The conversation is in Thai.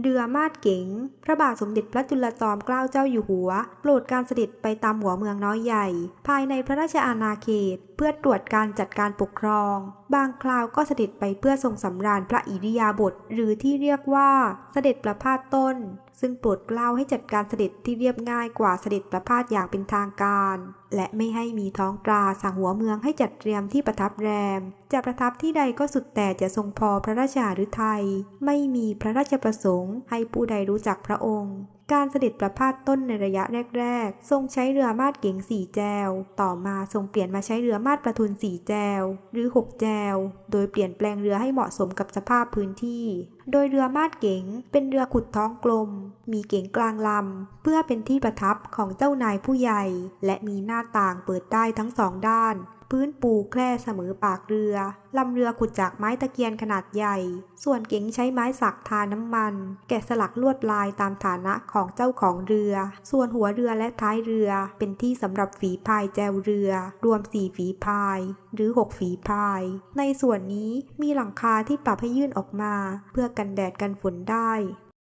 เรือมาดเก๋ง พระบาทสมเด็จพระจุลจอมเกล้าเจ้าอยู่หัว โปรดการเสด็จไปตามหัวเมืองน้อยใหญ่ ภายในพระราชอาณาเขต เพื่อตรวจการจัดการปกครอง บางคราวก็เสด็จไปเพื่อทรงสำราญพระอิริยาบถหรือที่เรียกว่าเสด็จประพาสต้น ซึ่งโปรดเกล้าให้จัดการเสด็จที่เรียบง่ายกว่าเสด็จประพาสอย่างเป็นทางการ และไม่ให้มีท้องตราสั่งหัวเมืองให้จัดเตรียมที่ประทับแรม จะประทับที่ใดก็สุดแต่จะทรงพอพระราชาฤทัยไม่มีพระราชประสงค์ให้ผู้ใดรู้จักพระองค์ การเสด็จประพาสต้นในระยะแรก ๆ ทรงใช้เรือมาดเก๋งสี่แจว ต่อมาทรงเปลี่ยนมาใช้เรือมาดประทุนสี่แจว หรือหกแจว โดยเปลี่ยนแปลงเรือให้เหมาะสมกับสภาพพื้นที่ โดยเรือมาดเก๋งเป็นเรือขุดท้องกลม มีเก๋งกลางลำ เพื่อเป็นที่ประทับของเจ้านายผู้ใหญ่ และมีหน้าต่างเปิดได้ทั้งสองด้าน พื้นปูแคร่เสมอปากเรือ ลำเรือขุดจากไม้ตะเกียนขนาดใหญ่ ส่วนเก๋งใช้ไม้สักทาน้ำมัน แกะสลักลวดลายตามฐานะของเจ้าของเรือ ส่วนหัวเรือและท้ายเรือ เป็นที่สำหรับฝีพายแจวเรือ รวมสี่ฝีพาย หรือหกฝีพาย ในส่วนนี้มีหลังคาที่ปรับให้ยื่นออกมา เพื่อกันแดดกันฝนได้